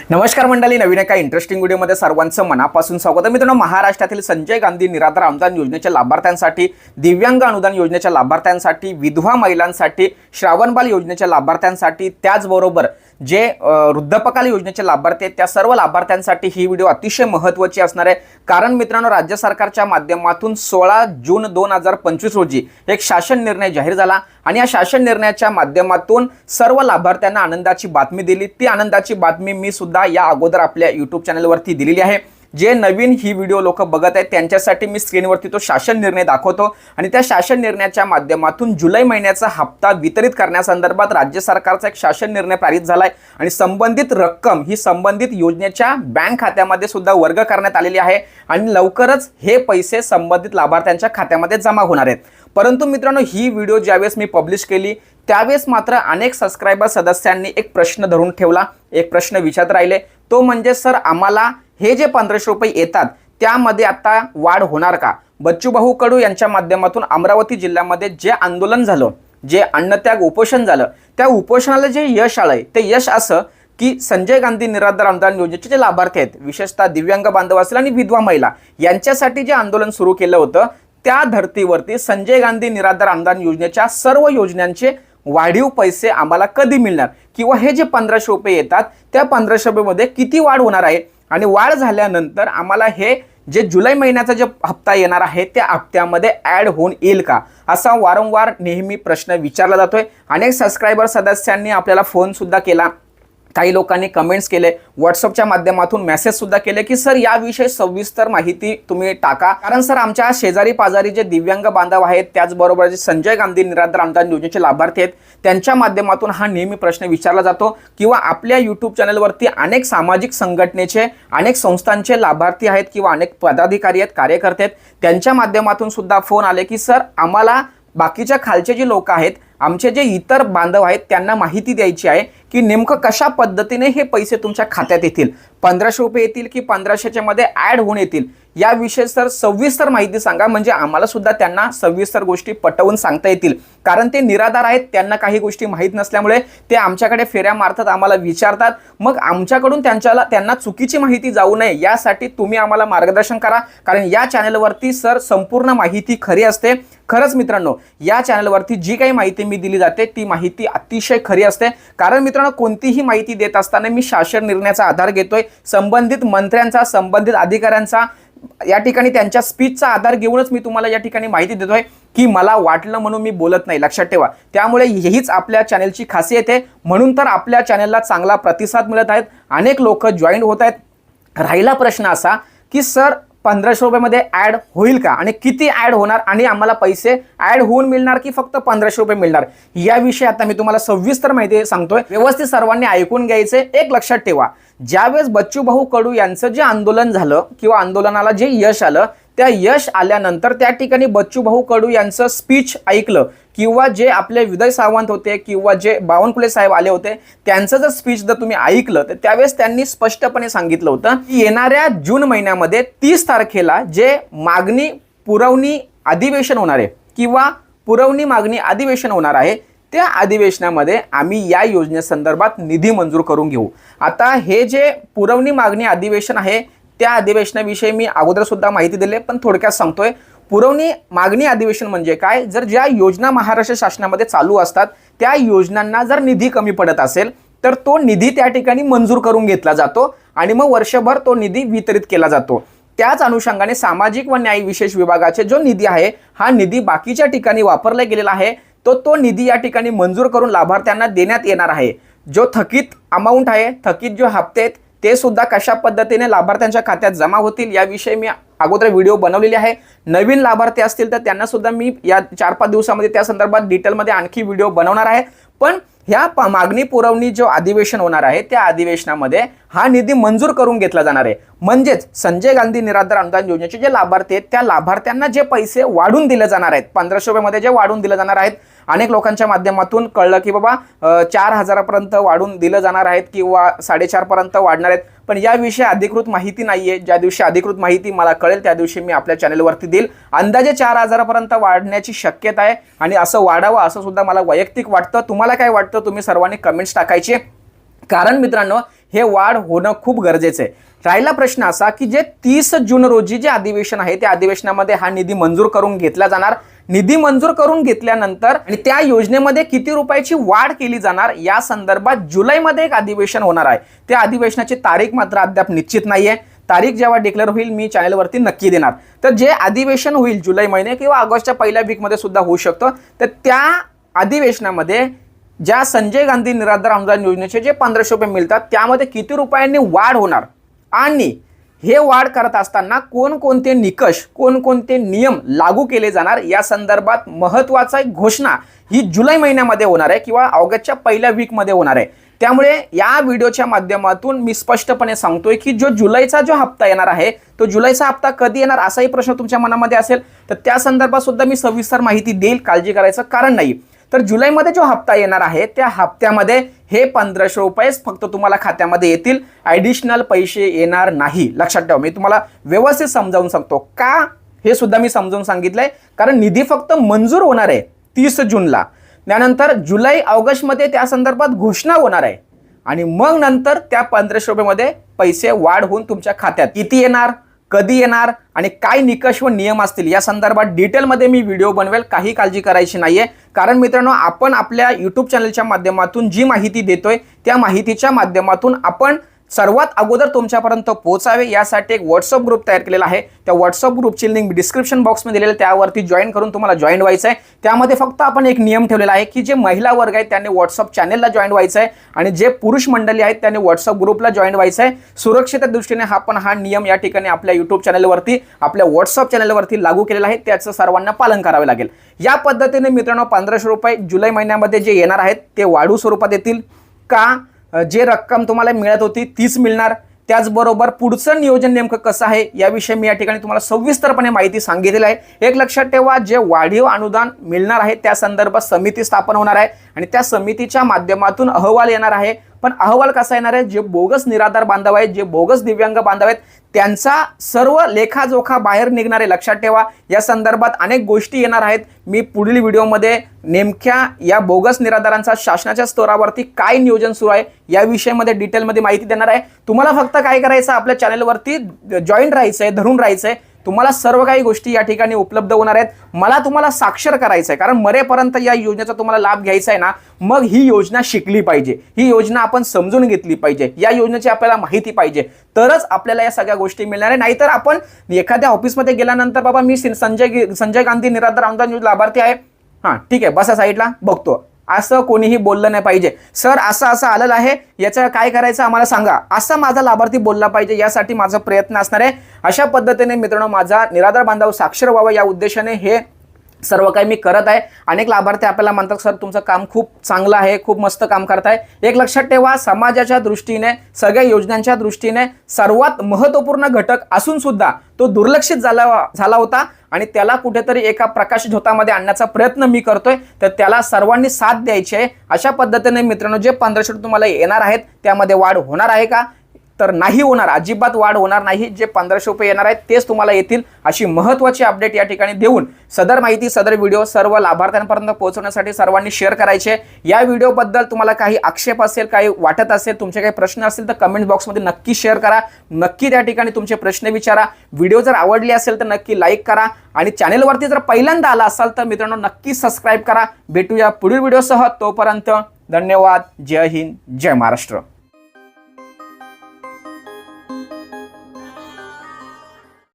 नमस्कार मंडळी नवीन एका इंटरेस्टिंग व्हिडिओमध्ये सर्वांचं मनापासून स्वागत आहे. मित्रांनो महाराष्ट्रातील संजय गांधी निराधार अनुदान योजनेच्या लाभार्थ्यांसाठी दिव्यांग अनुदान योजनेच्या लाभार्थ्यांसाठी विधवा महिलांसाठी श्रावणबाल योजनेच्या लाभार्थ्यांसाठी त्याचबरोबर जे वृद्धपकाल योजनेचे लाभार्थी आहेत त्या सर्व लाभार्थ्यांसाठी ही व्हिडिओ अतिशय महत्त्वाची असणार आहे. कारण मित्रांनो राज्य सरकारच्या माध्यमातून सोळा जून दोन हजार पंचवीस रोजी एक शासन निर्णय जाहीर झाला आणि या शासन निर्णयाच्या माध्यमातून सर्व लाभार्थ्यांना आनंदाची बातमी दिली. ती आनंदाची बातमी मी सुद्धा या अगोदर आपल्या यूट्यूब चॅनलवरती दिलेली आहे. जे नवीन ही व्हिडिओ लोक बघत आहेत त्यांच्यासाठी मी स्क्रीनवरती तो शासन निर्णय दाखवतो. आणि त्या शासन निर्णयाच्या माध्यमातून जुलै महिन्याचा हप्ता वितरित करण्यासंदर्भात राज्य सरकारचा एक शासन निर्णय पारित झाला आहे आणि संबंधित रक्कम ही संबंधित योजनेच्या बँक खात्यामध्ये सुद्धा वर्ग करण्यात आलेली आहे. आणि लवकरच हे पैसे संबंधित लाभार्थ्यांच्या खात्यामध्ये जमा होणार आहेत. परंतु मित्रांनो ही व्हिडिओ ज्यावेळेस मी पब्लिश केली त्यावेळेस मात्र अनेक सबस्क्रायबर सदस्यांनी एक प्रश्न धरून ठेवला एक प्रश्न विचारत राहिले. तो म्हणजे सर आम्हाला हे जे पंधराशे रुपये येतात त्यामध्ये आता वाढ होणार का? बच्चूभाऊ कडू यांच्या माध्यमातून अमरावती जिल्ह्यामध्ये जे आंदोलन झालं जे अन्नत्याग उपोषण झालं त्या उपोषणाला जे यश आलंय ते यश असं की संजय गांधी निराधार अनुदान योजनेचे जे लाभार्थी आहेत विशेषतः दिव्यांग बांधव असेल आणि विधवा महिला यांच्यासाठी जे आंदोलन सुरू केलं होतं त्या धर्तीवरती संजय गांधी निराधार अनुदान योजनेच्या सर्व योजनांचे वाढीव पैसे आम्हाला कधी मिळणार? किंवा हे जे पंधराशे रुपये येतात त्या पंधराशे रुपयेमध्ये किती वाढ होणार आहे? आणि वाढ झाल्यानंतर आम्हाला हे जे जुलै महिन्याचा जे हप्ता येणार आहे त्या हप्त्यामध्ये ॲड होऊन येईल का? असा वारंवार नेहमी प्रश्न विचारला जातोय. अनेक सबस्क्रायबर सदस्यांनी आपल्याला फोनसुद्धा केला. काही लोकांनी कमेंट्स केले. व्हॉट्सअपच्या माध्यमातून मेसेजसुद्धा केले की सर याविषयी सविस्तर माहिती तुम्ही टाका. कारण सर आमच्या शेजारी पाजारी जे दिव्यांग बांधव आहेत त्याचबरोबर जे संजय गांधी निराधार अनुदान योजनेचे लाभार्थी आहेत त्यांच्या माध्यमातून हा नेहमी प्रश्न विचारला जातो किंवा आपल्या यूट्यूब चॅनलवरती अनेक सामाजिक संघटनेचे अनेक संस्थांचे लाभार्थी आहेत किंवा अनेक पदाधिकारी आहेत कार्यकर्ते आहेत त्यांच्या माध्यमातून सुद्धा फोन आले की सर आम्हाला बाकीच्या खालचे जे लोक आहेत आमचे जे इतर बांधव आहेत त्यांना माहिती द्यायची आहे की नेमकं कशा पद्धतीने हे पैसे तुमच्या खात्यात येतील? पंधराशे रुपये येतील की पंधराशेच्या मध्ये ॲड होऊन येतील? याविषयी सर सविस्तर माहिती सांगा. म्हणजे आम्हाला सुद्धा त्यांना सविस्तर गोष्टी पटवून सांगता येतील. कारण ते निराधार आहेत त्यांना काही गोष्टी माहीत नसल्यामुळे ते आमच्याकडे फेऱ्या मारतात आम्हाला विचारतात. मग आमच्याकडून त्यांच्याला त्यांना चुकीची माहिती जाऊ नये यासाठी तुम्ही आम्हाला मार्गदर्शन करा. कारण या चॅनलवरती सर संपूर्ण माहिती खरी असते. खरंच मित्रांनो या चॅनलवरती जी काही माहिती मी दिली जाते ती माहिती अतिशय खरी असते. कारण मित्रांनो कोणतीही माहिती देत असताना मी शासन निर्णयाचा आधार घेतोय. संबंधित मंत्र्यांचा संबंधित अधिकाऱ्यांचा या ठिकाणी त्यांच्या स्पीचचा आधार घेऊनच मी तुम्हाला या ठिकाणी माहिती देतोय की मला वाटलं म्हणून मी बोलत नाही. लक्षात ठेवा. त्यामुळे हीच आपल्या चॅनेलची खासियत आहे. म्हणून तर आपल्या चॅनेलला चांगला प्रतिसाद मिळत आहेत. अनेक लोक जॉईन होत आहेत. राहिला प्रश्न असा की सर पंधराशे रुपयामध्ये ॲड होईल का? आणि किती ॲड होणार? आणि आम्हाला पैसे ॲड होऊन मिळणार की फक्त पंधराशे रुपये मिळणार? याविषयी आता मी तुम्हाला सविस्तर माहिती सांगतोय. व्यवस्थित सर्वांनी ऐकून घ्यायचे. एक लक्षात ठेवा. ज्यावेळेस बच्चूभाऊ कडू यांचं जे आंदोलन झालं किंवा आंदोलनाला जे यश आलं त्या यश आल्यानंतर त्या ठिकाणी बच्चूभाऊ कडू यांचं स्पीच ऐकलं. किंवा जे आपले विदय सावंत होते किंवा जे बावनकुले साहेब आले होते त्यांचं जर स्पीच जर तुम्ही ऐकलं तर त्यावेळेस त्यांनी स्पष्टपणे सांगितलं होतं की येणाऱ्या जून महिन्यामध्ये तीस तारखेला जे मागणी पुरवणी अधिवेशन होणार आहे किंवा पुरवणी मागणी अधिवेशन होणार आहे त्या अधिवेशनामध्ये आम्ही या योजनेसंदर्भात निधी मंजूर करून घेऊ. आता हे जे पुरवणी मागणी अधिवेशन आहे त्या अधिवेशनाविषयी मी अगोदरसुद्धा माहिती दिली पण थोडक्यात सांगतोय पुरवणी मागणी अधिवेशन म्हणजे काय? जर ज्या योजना महाराष्ट्र शासनामध्ये चालू असतात त्या योजनांना जर निधी कमी पडत असेल तर तो निधी त्या ठिकाणी मंजूर करून घेतला जातो आणि मग वर्षभर तो निधी वितरित केला जातो. त्याच अनुषंगाने सामाजिक व न्याय विशेष विभागाचे जो निधी आहे हा निधी बाकीच्या ठिकाणी वापरला गेलेला आहे तो तो निधी या ठिकाणी मंजूर करून लाभार्थ्यांना देण्यात येणार आहे. जो थकीत अमाऊंट आहे थकीत जो हप्ते आहेत ते सुद्धा कशा पद्धतीने लाभार्थ्यांच्या खात्यात जमा होतील याविषयी मी अगोदर व्हिडिओ बनवलेले आहे. नवीन लाभार्थी असतील तर त्यांना सुद्धा मी या चार पाच दिवसामध्ये त्या संदर्भात डिटेलमध्ये आणखी व्हिडिओ बनवणार आहे. पण ह्या प- मागणी पुरवणी जो अधिवेशन होणार आहे त्या अधिवेशनामध्ये हा निधी मंजूर करून घेतला जाणार आहे. म्हणजेच संजय गांधी निराधार अनुदान योजनेचे जे लाभार्थी आहेत त्या लाभार्थ्यांना जे पैसे वाढून दिले जाणार आहेत पंधराशे रुपयामध्ये जे वाढून दिले जाणार आहेत अनेक लोकांच्या माध्यमातून कळलं की बाबा चार हजारापर्यंत वाढून दिलं जाणार आहेत किंवा साडेचारपर्यंत वाढणार आहेत. पण याविषयी अधिकृत माहिती नाहीये. ज्या दिवशी अधिकृत माहिती मला कळेल त्या दिवशी मी आपल्या चॅनलवरती देईल. अंदाजे चार हजारापर्यंत वाढण्याची शक्यता आहे आणि असं वाढावं असं सुद्धा मला वैयक्तिक वाटतं. तुम्हाला काय वाटतं? तुम्ही सर्वांनी कमेंट्स टाकायचे. कारण मित्रांनो हे वाढ होणं खूप गरजेचं आहे. राहिला प्रश्न असा की जे तीस जून रोजी जे अधिवेशन आहे त्या अधिवेशनामध्ये हा निधी मंजूर करून घेतला जाणार. निधी मंजूर करून घेतल्यानंतर आणि त्या योजनेमध्ये किती रुपयाची वाढ केली जाणार या संदर्भात जुलैमध्ये एक अधिवेशन होणार आहे. त्या अधिवेशनाची तारीख मात्र अद्याप निश्चित नाहीये. तारीख जेव्हा डिक्लेअर होईल मी चॅनलवरती नक्की देणार. तर जे अधिवेशन होईल जुलै महिने किंवा ऑगस्टच्या पहिल्या वीकमध्ये सुद्धा होऊ शकतं. तर त्या अधिवेशनामध्ये ज्या संजय गांधी निराधार अनुदान योजनेचे जे पंधराशे रुपये मिळतात त्यामध्ये किती रुपयांनी वाढ होणार? आणि हे वाढ करत असताना कोणकोणते निकष कोणकोणते नियम लागू केले जाणार? या संदर्भात महत्त्वाचा एक घोषणा ही जुलै महिन्यामध्ये होणार आहे किंवा ऑगस्टच्या पहिल्या वीकमध्ये होणार आहे. त्यामुळे या व्हिडिओच्या माध्यमातून मी स्पष्टपणे सांगतोय की जो जुलैचा जो हप्ता येणार आहे तो जुलैचा हप्ता कधी येणार असाही प्रश्न तुमच्या मनामध्ये असेल तर त्या संदर्भात सुद्धा मी सविस्तर माहिती देईल काळजी करायचं कारण नाही. तर जुलैमध्ये जो हप्ता येणार आहे त्या हप्त्यामध्ये हे पंधराशे रुपयेच फक्त तुम्हाला खात्यामध्ये येतील. ॲडिशनल पैसे येणार नाही. लक्षात ठेवा मी तुम्हाला व्यवस्थित समजावून सांगतो. का? हे सुद्धा मी समजावून सांगितलंय. कारण निधी फक्त मंजूर होणार आहे तीस जूनला. त्यानंतर जुलै ऑगस्टमध्ये त्या संदर्भात घोषणा होणार आहे. आणि मग नंतर त्या पंधराशे रुपयेमध्ये पैसे वाढ होऊन तुमच्या खात्यात किती येणार? कधी येणार आणि काय निकष व नियम असतील या संदर्भात डिटेलमध्ये मी व्हिडिओ बनवेल. काही काळजी करायची नाहीये. कारण मित्रांनो आपण आपल्या युट्यूब चॅनलच्या माध्यमातून जी माहिती देतोय त्या माहितीच्या माध्यमातून आपण सर्वात अगोदर तुमच्यापर्यंत पोहोचावे यासाठी एक व्हॉट्सअप ग्रुप तयार केलेला आहे. त्या व्हॉट्सअप ग्रुपची लिंक डिस्क्रिप्शन बॉक्समध्ये दिलेली आहे, त्यावरती जॉईन करून तुम्हाला जॉईन व्हायचं आहे त्यामध्ये फक्त आपण एक नियम ठेवलेला आहे की जे महिला वर्ग आहेत त्यांनी व्हॉट्सअप चॅनेलला जॉईन व्हायचं आहे आणि जे पुरुष मंडळी आहेत त्यांनी व्हॉट्सअप ग्रुपला जॉईन व्हायचं आहे सुरक्षेच्या दृष्टीने हा पण हा नियम या ठिकाणी आपल्या युट्यूब चॅनलवरती आपल्या व्हॉट्सअप चॅनलवरती लागू केलेला आहे. त्याचं सर्वांना पालन करावे लागेल. या पद्धतीने मित्रांनो पंधराशे रुपये जुलै महिन्यामध्ये जे येणार आहेत ते वाढू स्वरूपात येतील. का? जे रक्कम तुम्हाला मिळत होती तीच मिळणार. त्याचबरोबर पुढचं नियोजन नेमकं कसं आहे याविषयी मी या ठिकाणी तुम्हाला सविस्तरपणे माहिती सांगितलेली आहे. एक लक्षात ठेवा जे वाढीव अनुदान मिळणार आहे त्या संदर्भात समिती स्थापन होणार आहे आणि त्या समितीच्या माध्यमातून अहवाल येणार आहे. पण अहवाल कसा येणार आहे? जे बोगस निराधार बांधव आहेत जे बोगस दिव्यांग बांधव आहेत त्यांचा सर्व लेखाजोखा बाहेर निघणारे लक्षात ठेवा या संदर्भात अनेक गोष्टी येणार आहेत. मी पुढील व्हिडिओमध्ये नेमक्या या बोगस निराधारांचा शासनाच्या स्तरावरती काय नियोजन सुरू आहे या विषयामध्ये डिटेलमध्ये माहिती देणार आहे. तुम्हाला फक्त काय करायचं आपल्या चॅनलवरती जॉईन राहायचं आहे धरून राहायचं आहे तुम्हाला सर्व काही गोष्टी या ठिकाणी उपलब्ध होणार आहेत. मला तुम्हाला साक्षर करायचं आहे कारण मरेपर्यंत या योजनेचा तुम्हाला लाभ घ्यायचा आहे ना मग ही योजना शिकली पाहिजे. ही योजना आपण समजून घेतली पाहिजे. या योजनेची आपल्याला माहिती पाहिजे. तरच आपल्याला या सगळ्या गोष्टी मिळणार आहे. नाहीतर आपण एखाद्या ऑफिसमध्ये गेल्यानंतर बाबा मी संजय संजय गांधी निराधार अनुदान योजना लाभार्थी आहे. हां ठीक आहे बसा साईडला बघतो. असं कोणीही बोललं नाही पाहिजे. सर असं असं आलेलं आहे. याचं काय करायचं आम्हाला सांगा. असं माझा लाभार्थी बोलला पाहिजे यासाठी माझा प्रयत्न असणार आहे. अशा पद्धतीने मित्रांनो माझा निराधार बांधव साक्षर व्हावा या उद्देशाने हे सर्व काही मी करत आहे. अनेक लाभार्थी आपल्याला म्हणतात सर तुमचं काम खूप चांगलं आहे खूप मस्त काम करताय. एक लक्षात ठेवा समाजाच्या दृष्टीने सगळ्या योजनांच्या दृष्टीने सर्वात महत्त्वपूर्ण घटक असून सुद्धा तो दुर्लक्षित झाला झाला होता आणि त्याला कुठेतरी एका प्रकाश झोतामध्ये आणण्याचा प्रयत्न मी करतोय. तर त्याला सर्वांनी साथ द्यायची आहे. अशा पद्धतीने मित्रांनो जे पंधराशे तुम्हाला येणार आहेत त्यामध्ये वाढ होणार आहे का? तर नाही होणार अजिबात वाढ होणार नाही. जे पंधराशे रुपये येणार आहेत तेच तुम्हाला येतील अशी महत्त्वाची अपडेट या ठिकाणी देऊन सदर माहिती सदर व्हिडिओ सर्व लाभार्थ्यांपर्यंत पोहोचवण्यासाठी सर्वांनी शेअर करायचे. या व्हिडिओबद्दल तुम्हाला काही आक्षेप असेल काही वाटत असेल तुमचे काही प्रश्न असतील तर कमेंट बॉक्समध्ये नक्की शेअर करा. नक्की त्या ठिकाणी तुमचे प्रश्न विचारा. व्हिडिओ जर आवडली असेल तर नक्की लाईक करा. आणि चॅनेलवरती जर पहिल्यांदा आला असाल तर मित्रांनो नक्की सबस्क्राईब करा. भेटूया पुढील व्हिडिओसह तोपर्यंत धन्यवाद. जय हिंद. जय महाराष्ट्र.